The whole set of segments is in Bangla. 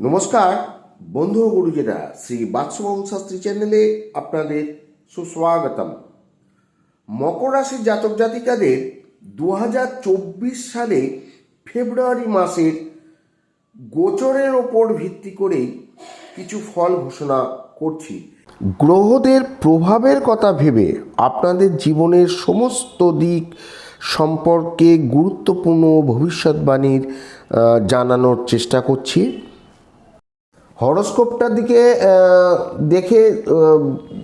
নমস্কার, বন্ধু গুরুজেরা, শ্রী বাৎসবাবু শাস্ত্রী চ্যানেলে আপনাদের সুস্বাগতম। মকর রাশির জাতক জাতিকাদের দু হাজার চব্বিশ সালে ফেব্রুয়ারি মাসের গোচরের ওপর ভিত্তি করেই কিছু ফল ঘোষণা করছি। গ্রহদের প্রভাবের কথা ভেবে আপনাদের জীবনের সমস্ত দিক সম্পর্কে গুরুত্বপূর্ণ ভবিষ্যৎবাণীর জানানোর চেষ্টা করছি। হরস্কোপটার দিকে দেখে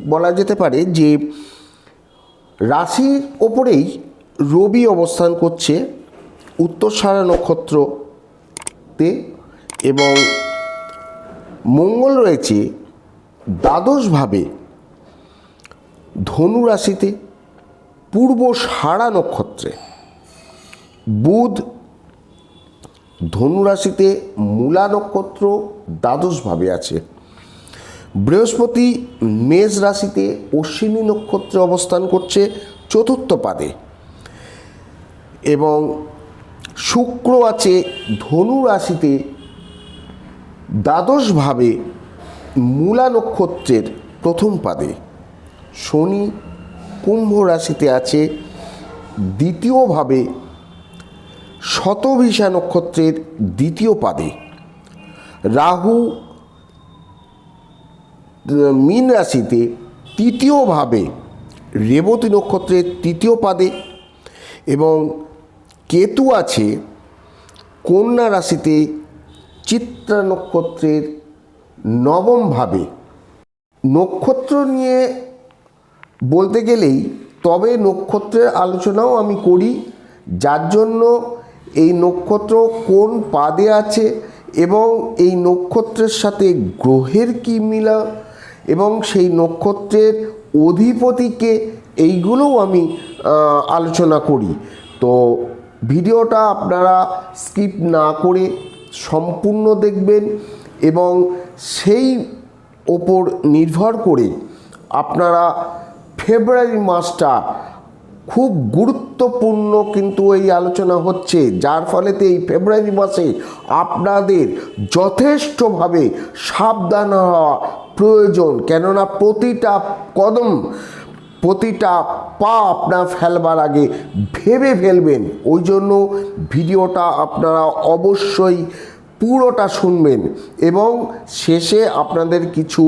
বলা যেতে পারে যে রাশির ওপরেই রবি অবস্থান করছে উত্তরসারা নক্ষত্রতে এবং মঙ্গল রয়েছে দ্বাদশভাবে ধনু রাশিতে, পূর্ব সারা নক্ষত্রে। বুধ ধনুরাশিতে মূলা নক্ষত্র দ্বাদশভাবে আছে। বৃহস্পতি মেষ রাশিতে অশ্বিনী নক্ষত্রে অবস্থান করছে চতুর্থ পাদে। এবং শুক্র আছে ধনু রাশিতে দ্বাদশভাবে মূলা নক্ষত্রের প্রথম পাদে। শনি কুম্ভ রাশিতে আছে, দ্বিতীয়ভাবে শতভিষা নক্ষত্রের দ্বিতীয় পাদে। রাহু মীন রাশিতে তৃতীয়ভাবে রেবতী নক্ষত্রের তৃতীয় পাদে এবং কেতু আছে কন্যা রাশিতে চিত্রা নক্ষত্রের নবমভাবে নক্ষত্র নিয়ে বলতে গেলেই তবে নক্ষত্রের আলোচনাও আমি করি, যার জন্য এই নক্ষত্র কোন পাদে আছে এবং এই নক্ষত্রের সাথে গ্রহের কী মিলা? এবং সেই নক্ষত্রের অধিপতিকে এইগুলোও আমি আলোচনা করি। তো ভিডিওটা আপনারা স্কিপ না করে সম্পূর্ণ দেখবেন এবং সেই ওপর নির্ভর করে আপনারা ফেব্রুয়ারি মাসটা খুব গুরুত্বপূর্ণ কিন্তু এই আলোচনা হচ্ছে, যার ফলেতে এই ফেব্রুয়ারি মাসে আপনাদের যথেষ্টভাবে সাবধান হওয়া প্রয়োজন। কেননা প্রতিটা কদম, প্রতিটা পা আপনার ফেলবার আগে ভেবে ফেলবেন। ওই জন্য ভিডিওটা আপনারা অবশ্যই পুরোটা শুনবেন এবং শেষে আপনাদের কিছু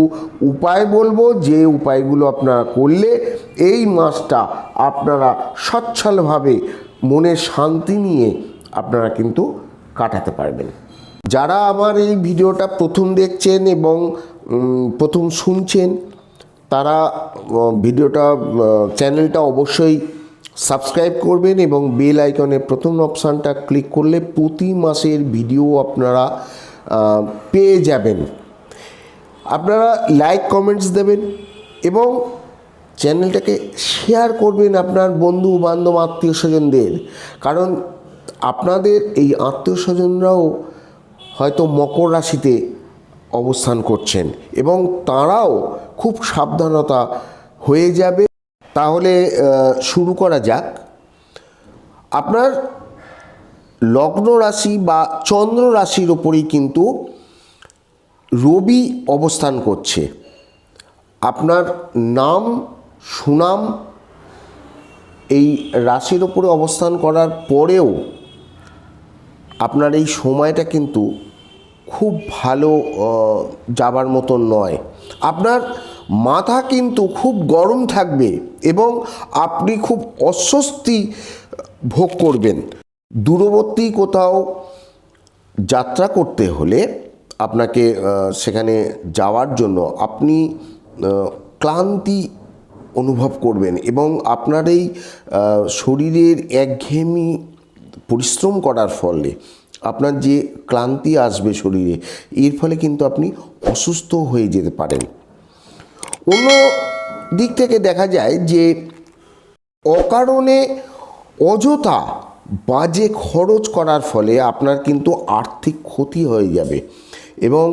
উপায় বলব, যে উপায়গুলো আপনারা করলে এই মাসটা আপনারা সচ্ছলভাবে মনে শান্তি নিয়ে আপনারা কিন্তু কাটাতে পারবেন। যারা আমার এই ভিডিওটা প্রথম দেখছেন এবং প্রথম শুনছেন, তারা ভিডিওটা চ্যানেলটা অবশ্যই সাবস্ক্রাইব করবেন এবং বেল আইকনের প্রথম অপশানটা ক্লিক করলে প্রতি মাসের ভিডিও আপনারা পেয়ে যাবেন। আপনারা লাইক, কমেন্টস দেবেন এবং চ্যানেলটাকে শেয়ার করবেন আপনার বন্ধু বান্ধব আত্মীয় স্বজনদের কারণ আপনাদের এই আত্মীয় স্বজনরাও হয়তো মকর রাশিতে অবস্থান করছেন এবং তারাও খুব সাবধানতা হয়ে যাবে। তাহলে শুরু করা যাক। আপনার লগ্ন রাশি বা চন্দ্র রাশির ওপরেই কিন্তু রবি অবস্থান করছে। আপনার নাম, সুনাম এই রাশির ওপরে অবস্থান করার পরেও আপনার এই সময়টা কিন্তু খুব ভালো যাবার মতন নয়। আপনার মাথা কিন্তু খুব গরম থাকবে এবং আপনি খুব অস্বস্তি ভোগ করবেন। দূরবর্তী কোথাও যাত্রা করতে হলে আপনাকে সেখানে যাওয়ার জন্য আপনি ক্লান্তি অনুভব করবেন এবং আপনার এই শরীরের একঘেয়েমি পরিশ্রম করার ফলে আপনার যে ক্লান্তি আসবে শরীরে, এর ফলে কিন্তু আপনি অসুস্থ হয়ে যেতে পারেন। অন্য দিক থেকে দেখা যায় যে অকারণে অযথা বাজে খরচ করার ফলে আপনার কিন্তু আর্থিক ক্ষতি হয়ে যাবে। এবং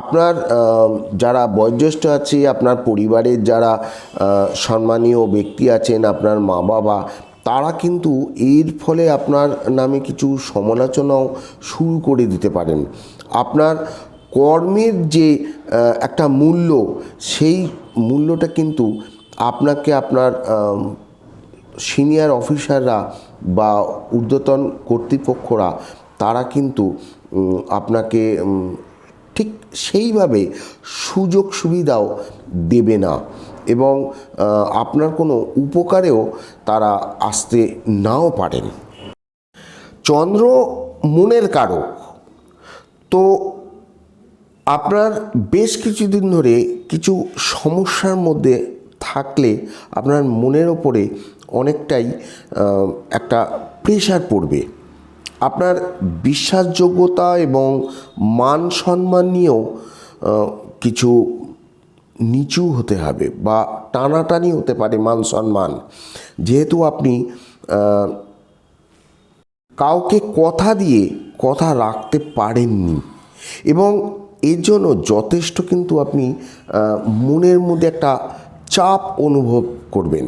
আপনার যারা বয়োজ্যেষ্ঠ আছে, আপনার পরিবারের যারা সম্মানীয় ব্যক্তি আছেন, আপনার মা বাবা তারা কিন্তু এর ফলে আপনার নামে কিছু সমালোচনাও শুরু করে দিতে পারেন। আপনার কর্মের যে একটা মূল্য, সেই মূল্যটা কিন্তু আপনাকে আপনার সিনিয়র অফিসাররা বা ঊর্ধ্বতন কর্তৃপক্ষরা, তারা কিন্তু আপনাকে ঠিক সেইভাবে সুযোগ সুবিধাও দেবে না। এবং আপনার কোনো উপকারেও তারা আসতে নাও পারেন। চন্দ্র মনের কারক। তো আপনার বেশ কিছুদিন ধরে কিছু সমস্যার মধ্যে থাকলে আপনার মনের ওপরে অনেকটাই একটা প্রেশার পড়বে। আপনার বিশ্বাসযোগ্যতা এবং মান সম্মান নিয়েও কিছু নিচু হতে হবে বা টানাটানি হতে পারে মান সম্মান। যেহেতু আপনি কাউকে কথা দিয়ে কথা রাখতে পারেননি এবং এর জন্য যথেষ্ট কিন্তু আপনি মনের মধ্যে একটা চাপ অনুভব করবেন।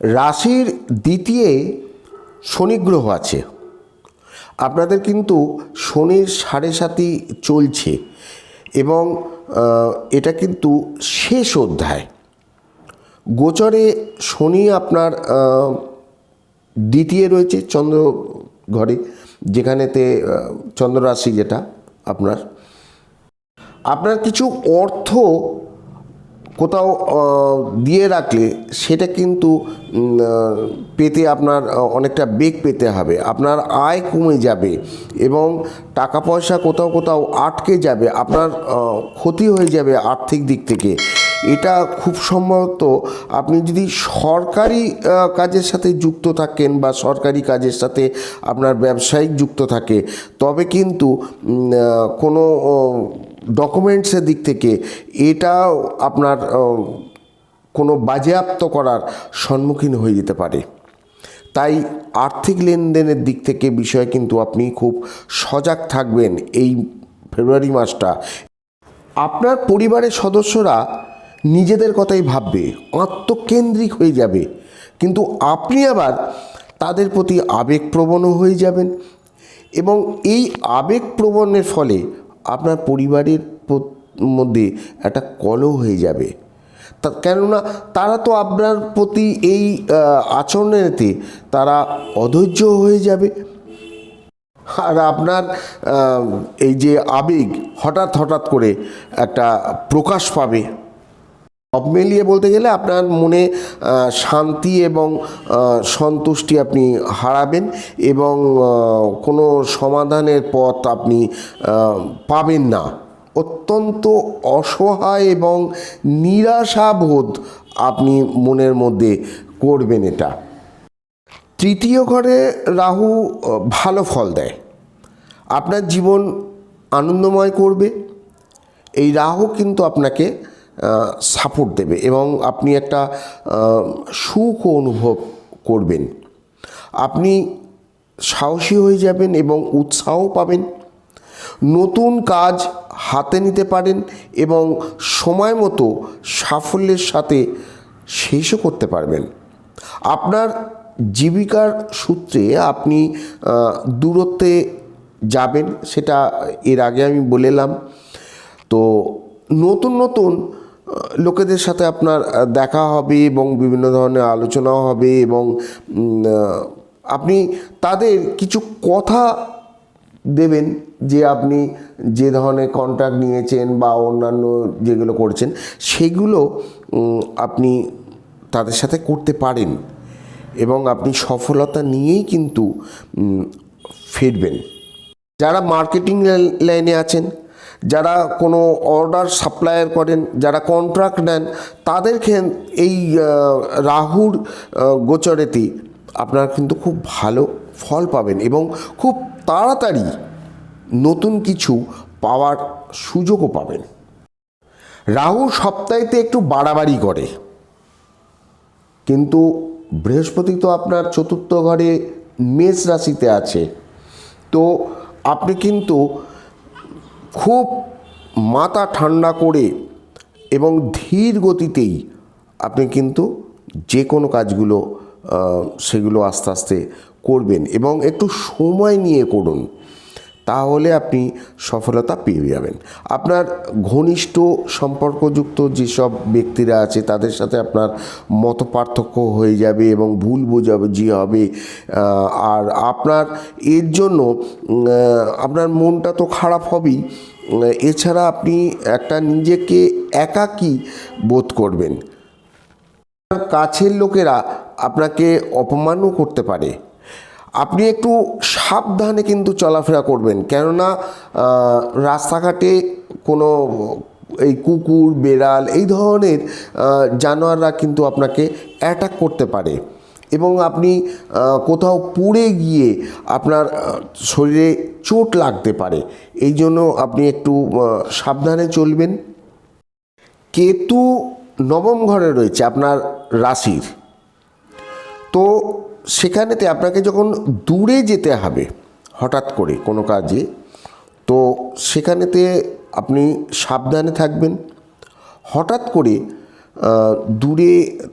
রাশির দ্বিতীয় শনি গ্রহ আছে। আপনাদের কিন্তু শনির সাড়ে সাতি চলছে এবং এটা কিন্তু শেষ অধ্যায়। গোচরে শনি আপনার দ্বিতীয় রয়েছে চন্দ্র ঘরে যেখানেতে আহ, চন্দ্র রাশি যেটা আপনার। আপনার কিছু অর্থ কোথাও দিয়ে রাখলে সেটা কিন্তু পেতে আপনার অনেকটা বেগ পেতে হবে। আপনার আয় কমে যাবে এবং টাকা পয়সা কোথাও কোথাও আটকে যাবে। আপনার ক্ষতি হয়ে যাবে আর্থিক দিক থেকে। এটা খুব সম্ভবত আপনি যদি সরকারি কাজের সাথে যুক্ত থাকেন বা সরকারি কাজের সাথে আপনার ব্যবসায়িক যুক্ত থাকে, তবে কিন্তু কোনো ডকুমেন্টসের দিক থেকে এটাও আপনার কোনো বাজেয়াপ্ত করার সম্মুখীন হয়ে যেতে পারে। তাই আর্থিক লেনদেনের দিক থেকে বিষয়ে কিন্তু আপনি খুব সজাগ থাকবেন এই ফেব্রুয়ারি মাসটা। আপনার পরিবারের সদস্যরা নিজেদের কথাই ভাববে, আত্মকেন্দ্রিক হয়ে যাবে। কিন্তু আপনি আবার তাদের প্রতি আবেগপ্রবণও হয়ে যাবেন এবং এই আবেগপ্রবণের ফলে আপনার পরিবারের মধ্যে একটা কলহ হয়ে যাবে। তা, কেননা তারা তো আপনার প্রতি এই আচরণেতে তারা অধৈর্য হয়ে যাবে। আর আপনার এই যে আবেগ হঠাৎ হঠাৎ করে একটা প্রকাশ পাবে। সব মিলিয়ে বলতে গেলে আপনার মনে শান্তি এবং সন্তুষ্টি আপনি হারাবেন এবং কোনো সমাধানের পথ আপনি পাবেন না। অত্যন্ত অসহায় এবং নিরাশাবোধ আপনি মনের মধ্যে করবেন এটা। তৃতীয় ঘরে রাহু ভালো ফল দেয়। আপনার জীবন আনন্দময় করবে। এই রাহু কিন্তু আপনাকে সাপোর্ট দেবে এবং আপনি একটা সুখ অনুভব করবেন। আপনি সাহসী হয়ে যাবেন এবং উৎসাহ পাবেন। নতুন কাজ হাতে নিতে পারেন এবং সময় মতো সাফল্যের সাথে শেষও করতে পারবেন। আপনার জীবিকার সূত্রে আপনি দূরত্বে যাবেন, সেটা এর আগে আমি বলেলাম তো নতুন নতুন লোকেদের সাথে আপনার দেখা হবে এবং বিভিন্ন ধরনের আলোচনাও হবে এবং আপনি তাদের কিছু কথা দেবেন যে আপনি যে ধরনের কন্ট্রাক্ট নিয়েছেন বা অন্যান্য যেগুলো করছেন, সেগুলো আপনি তাদের সাথে করতে পারেন এবং আপনি সফলতা নিয়েই কিন্তু ফিরবেন। যারা মার্কেটিং লাইনে আছেন যারা কোনো অর্ডার সাপ্লায়ার করেন, যারা কন্ট্রাক্ট নেন, তাদের এই রাহুর গোচরেতে আপনারা কিন্তু খুব ভালো ফল পাবেন এবং খুব তাড়াতাড়ি নতুন কিছু পাওয়ার সুযোগও পাবেন। রাহু সপ্তাহেতে একটু বাড়াবাড়ি করে। কিন্তু বৃহস্পতি তো আপনার চতুর্থ ঘরে মেষ রাশিতে আছে। তো আপনি কিন্তু খুব মাথা ঠান্ডা করে এবং ধীর গতিতেই আপনি কিন্তু যে কোনো কাজগুলো সেগুলো আস্তে আস্তে করবেন এবং একটু সময় নিয়ে করুন। তাহলে আপনি সফলতা পেয়ে যাবেন। আপনার ঘনিষ্ঠ সম্পর্কযুক্ত যেসব ব্যক্তিরা আছে, তাদের সাথে আপনার মত পার্থক্য হয়ে যাবে এবং ভুল বোঝাবুঝি হবে। আর আপনার এর জন্য আপনার মনটা তো খারাপ হবেই। এছাড়া আপনি একটা নিজেকে একাকী বোধ করবেন। কাছের লোকেরা আপনাকে অপমানও করতে পারে। আপনি একটু সাবধানে কিন্তু চলাফেরা করবেন। কেননা রাস্তাঘাটে কোনো এই কুকুর, বেড়াল এই ধরনের জানোয়াররা কিন্তু আপনাকে অ্যাটাক করতে পারে। এবং আপনি কোথাও পড়ে গিয়ে আপনার শরীরে চোট লাগতে পারে। এই জন্য আপনি একটু সাবধানে চলবেন। কেতু নবম ঘরে রয়েছে আপনার রাশির। তো সেখানেতে আপনাকে যখন দূরে যেতে হবে, হঠাৎ করে কোনো কাজে, তো সেখানেতে আপনি সাবধানে থাকবেন। হঠাৎ করে দূরে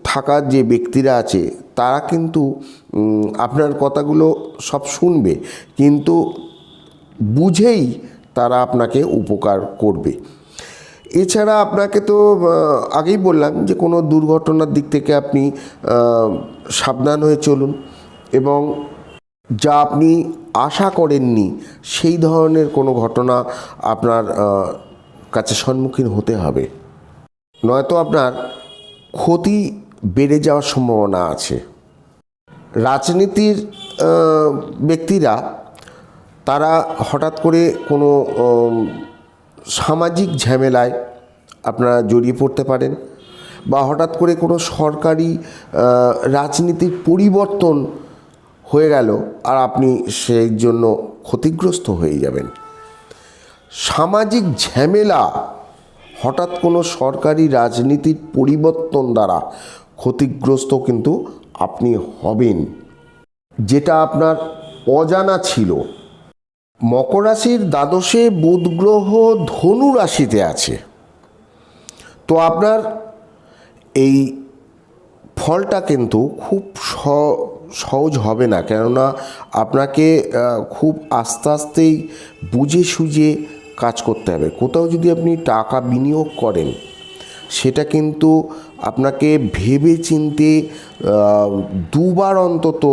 থাকা যে ব্যক্তিরা আছে, তারা কিন্তু আপনার কথাগুলো সব শুনবে, কিন্তু বুঝেই তারা আপনাকে উপকার করবে। এছাড়া আপনাকে তো আগেই বললাম যে কোনো দুর্ঘটনার দিক থেকে আপনি সাবধান হয়ে চলুন এবং যা আপনি আশা করেননি সেই ধরনের কোনো ঘটনা আপনার কাছে সম্মুখীন হতে হবে। নয়তো আপনার ক্ষতি বেড়ে যাওয়ার সম্ভাবনা আছে। রাজনীতির ব্যক্তিরা তারা হঠাৎ করে কোনো সামাজিক ঝামেলায় আপনারা জড়িয়ে পড়তে পারেন বা হঠাৎ করে কোনো সরকারি রাজনীতির পরিবর্তন হয়ে গেল আর আপনি সেই জন্য ক্ষতিগ্রস্ত হয়ে যাবেন। সামাজিক ঝামেলা হঠাৎ কোনো সরকারি রাজনীতির পরিবর্তন দ্বারা ক্ষতিগ্রস্ত কিন্তু আপনি হবেন। যেটা আপনার অজানা ছিল। মকর রাশির দ্বাদশে বুধ গ্রহ ধনু রাশিতে আছে। তো আপনার এই ফলটা কিন্তু খুব সহজ হবে না, কেননা আপনাকে খুব আস্তে আস্তেই বুঝে সুঝে কাজ করতে হবে। কোথাও যদি আপনি টাকা বিনিয়োগ করেন, সেটা কিন্তু আপনাকে ভেবে চিনতে দুবার অন্তত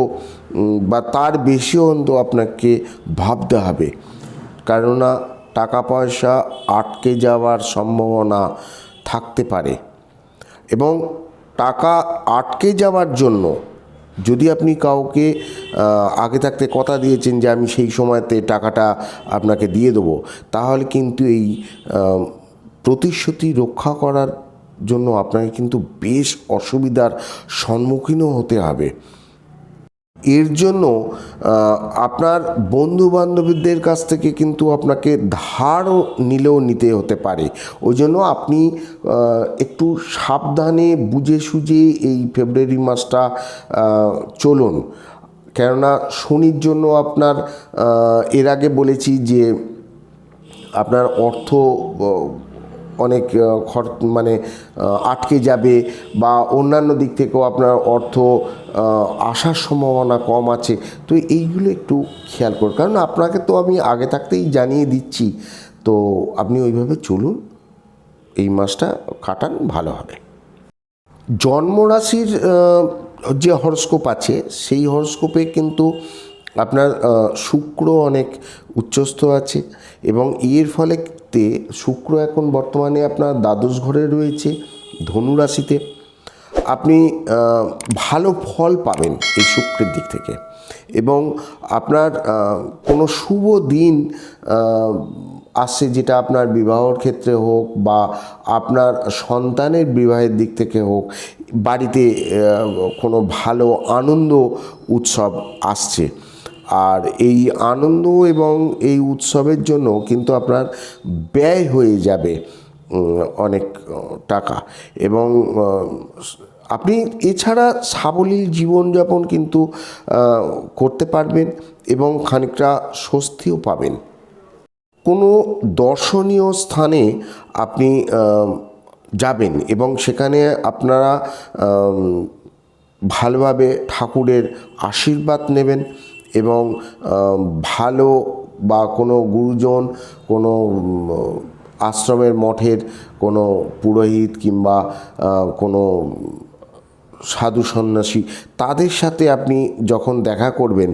বা তার বেশি অন্ত আপনাকে ভাবতে হবে। কেননা টাকা পয়সা আটকে যাওয়ার সম্ভাবনা থাকতে পারে। এবং টাকা আটকে যাওয়ার জন্য যদি আপনি কাউকে আগে থাকতে কথা দিয়েছেন যে আমি সেই সময়তে টাকাটা আপনাকে দিয়ে দেবো, তাহলে কিন্তু এই প্রতিশ্রুতি রক্ষা করার জন্য আপনাকে কিন্তু বেশ অসুবিধার সম্মুখীনও হতে হবে। এর জন্য আপনার বন্ধু বান্ধবীদের কাছ থেকে কিন্তু আপনাকে ধারও নিলেও নিতে হতে পারে। ওই জন্য আপনি একটু সাবধানে বুঝে সুঝে এই ফেব্রুয়ারি মাসটা চলুন। কেননা শনির জন্য আপনার এর আগে বলেছি যে আপনার অর্থ অনেক খর মানে আটকে যাবে বা অন্যান্য দিক থেকেও আপনার অর্থ আসার সম্ভাবনা কম আছে। তো এইগুলো একটু খেয়াল করুন। কারণ আপনাকে তো আমি আগে থাকতেই জানিয়ে দিচ্ছি। তো আপনি ওইভাবে চলুন। এই মাসটা কাটান, ভালো হবে। জন্মরাশির যে হরস্কোপ আছে, সেই হরস্কোপে কিন্তু আপনার শুক্র অনেক উচ্চস্থ আছে এবং এর ফলে তে শুক্র এখন বর্তমানে আপনার দ্বাদশ ঘরে রয়েছে, ধনু রাশিতে। আপনি ভালো ফল পাবেন এই শুক্রের দিক থেকে এবং আপনার কোনো শুভ দিন আসছে যেটা আপনার বিবাহর ক্ষেত্রে হোক বা আপনার সন্তানের বিবাহের দিক থেকে হোক, বাড়িতে কোনো ভালো আনন্দ, উৎসব আসছে। আর এই আনন্দ এবং এই উৎসবের জন্য কিন্তু আপনার ব্যয় হয়ে যাবে অনেক টাকা। এবং আপনি এছাড়া সাবলীল জীবনযাপন কিন্তু করতে পারবেন এবং খানিকটা স্বস্তিও পাবেন। কোনো দর্শনীয় স্থানে আপনি যাবেন এবং সেখানে আপনারা ভালোভাবে ঠাকুরের আশীর্বাদ নেবেন। এবং ভালো বা কোনো গুরুজন, কোনো আশ্রমের মঠের কোনো পুরোহিত কিংবা কোনো সাধু সন্ন্যাসী, তাদের সাথে আপনি যখন দেখা করবেন,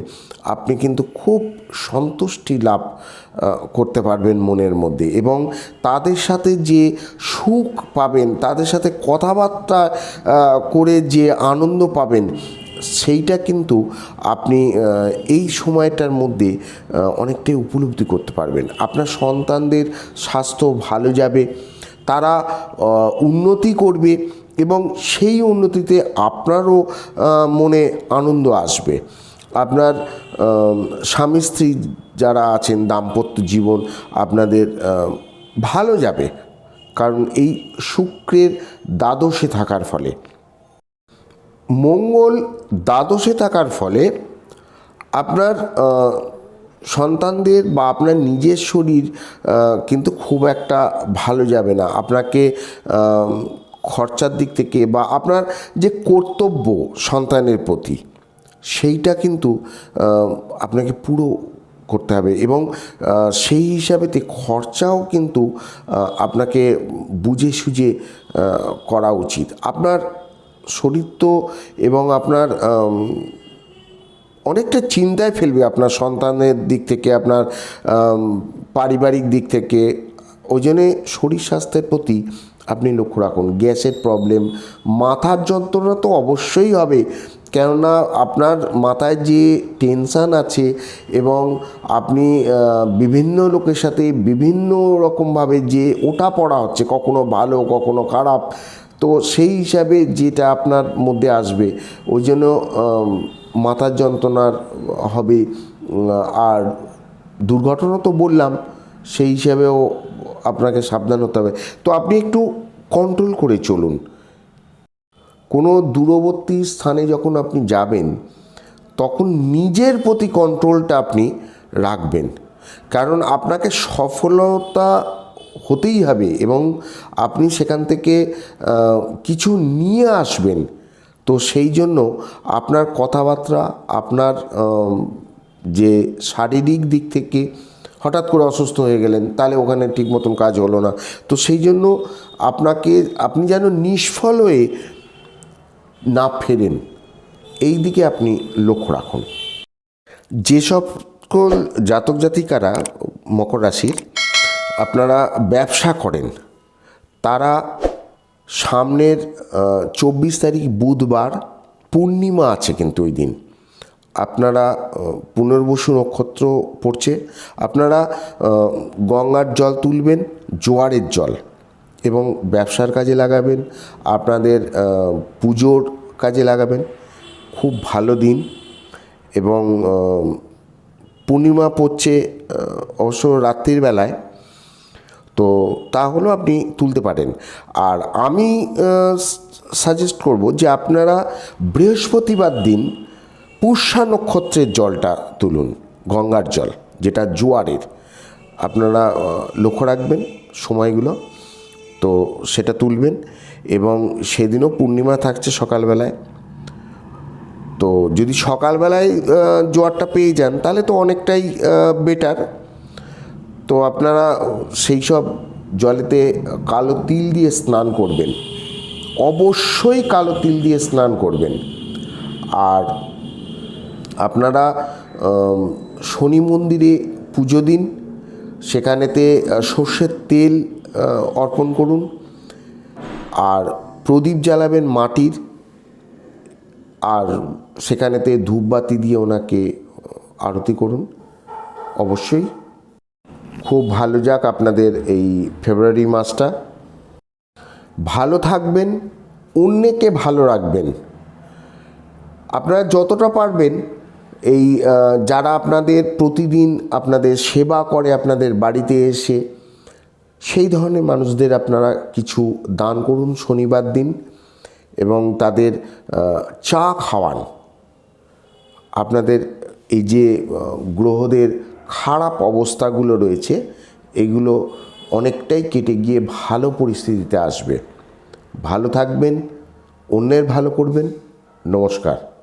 আপনি কিন্তু খুব সন্তুষ্টি লাভ করতে পারবেন মনের মধ্যে এবং তাদের সাথে যে সুখ পাবেন, তাদের সাথে কথাবার্তা করে যে আনন্দ পাবেন সেইটা কিন্তু আপনি এই সময়টার মধ্যে অনেকটাই উপলব্ধি করতে পারবেন। আপনার সন্তানদের স্বাস্থ্য ভালো যাবে, তারা উন্নতি করবে এবং সেই উন্নতিতে আপনারও মনে আনন্দ আসবে। আপনার স্বামী স্ত্রী যারা আছেন, দাম্পত্য জীবন আপনাদের ভালো যাবে। কারণ এই শুক্রের দ্বাদশে থাকার ফলে। মঙ্গল দ্বাদশে থাকার ফলে আপনার সন্তানদের বা আপনার নিজের শরীর কিন্তু খুব একটা ভালো যাবে না। আপনাকে খরচার দিক থেকে বা আপনার যে কর্তব্য সন্তানের প্রতি, সেইটা কিন্তু আপনাকে পুরো করতে হবে এবং সেই হিসাবেতে খরচাও কিন্তু আপনাকে বুঝে সুঝে করা উচিত। আপনার শরীর তো এবং আপনার অনেকটা চিন্তায় ফেলবে আপনার সন্তানের দিক থেকে, আপনার পারিবারিক দিক থেকে। ওই জন্যে শরীর স্বাস্থ্যের প্রতি আপনি লক্ষ্য রাখুন। গ্যাসের প্রবলেম, মাথার যন্ত্রণা তো অবশ্যই হবে। কেননা আপনার মাথায় যে টেনশান আছে এবং আপনি বিভিন্ন লোকের সাথে বিভিন্ন রকমভাবে যে ওটা পড়া হচ্ছে, কখনো ভালো, কখনো খারাপ তো সেই হিসাবে যেটা আপনার মধ্যে আসবে, ওই জন্য মাথার যন্ত্রণার হবে আর দুর্ঘটনা তো বললাম, সেই হিসাবেও আপনাকে সাবধান হতে হবে। তো আপনি একটু কন্ট্রোল করে চলুন। কোনো দূরবর্তী স্থানে যখন আপনি যাবেন, তখন নিজের প্রতি কন্ট্রোলটা আপনি রাখবেন। কারণ আপনাকে সফলতা হতেই হবে এবং আপনি সেখান থেকে কিছু নিয়ে আসবেন। তো সেই জন্য আপনার কথাবার্তা, আপনার যে শারীরিক দিক থেকে হঠাৎ করে অসুস্থ হয়ে গেলেন, তাহলে ওখানে ঠিক মতন কাজ হলো না। তো সেই জন্য আপনাকে, আপনি যেন নিষ্ফল হয়ে না ফেরেন, এই দিকে আপনি লক্ষ্য রাখুন। যে সকল জাতক জাতিকারা মকর রাশির আপনারা ব্যবসা করেন, তারা সামনের চব্বিশ তারিখ বুধবার পূর্ণিমা আছে কিন্তু ওই দিন। আপনারা পুনর্বসু নক্ষত্র পড়ছে, আপনারা গঙ্গার জল তুলবেন, জোয়ারের জল এবং ব্যবসার কাজে লাগাবেন, আপনাদের পুজোর কাজে লাগাবেন, খুব ভালো দিন এবং পূর্ণিমা পড়ছে অবশ্য রাত্রির বেলায় তো তাহলেও আপনি তুলতে পারেন। আর আমি সাজেস্ট করব যে আপনারা বৃহস্পতিবার দিন পুষ্যা নক্ষত্রের জলটা তুলুন, গঙ্গার জল, যেটা জোয়ারের। আপনারা লক্ষ্য রাখবেন সময়গুলো। তো সেটা তুলবেন এবং সেদিনও পূর্ণিমা থাকছে সকালবেলায়। তো যদি সকালবেলায় জোয়ারটা পেয়ে যান, তাহলে তো অনেকটাই বেটার তো আপনারা সেই সব জলেতে কালো তিল দিয়ে স্নান করবেন। অবশ্যই কালো তিল দিয়ে স্নান করবেন। আর আপনারা শনি মন্দিরে পুজো দিন। সেখানেতে সর্ষের তেল অর্পণ করুন। আর প্রদীপ জ্বালাবেন মাটির। আর সেখানেতে ধূপবাতি দিয়ে ওনাকে, আরতি করুন। অবশ্যই। খুব ভালো যাক আপনাদের এই ফেব্রুয়ারি মাসটা। ভালো থাকবেন, অন্যকে ভালো রাখবেন। আপনারা যতটা পারবেন এই যারা আপনাদের প্রতিদিন আপনাদের সেবা করে আপনাদের বাড়িতে এসে, সেই ধরনের মানুষদের আপনারা কিছু দান করুন শনিবার দিন এবং তাদের চা খাওয়ান। আপনাদের এই যে গ্রহদের খারাপ অবস্থাগুলো রয়েছে, এগুলো অনেকটাই কেটে গিয়ে ভালো পরিস্থিতিতে আসবে। ভালো থাকবেন, অন্যের ভালো করবেন। নমস্কার।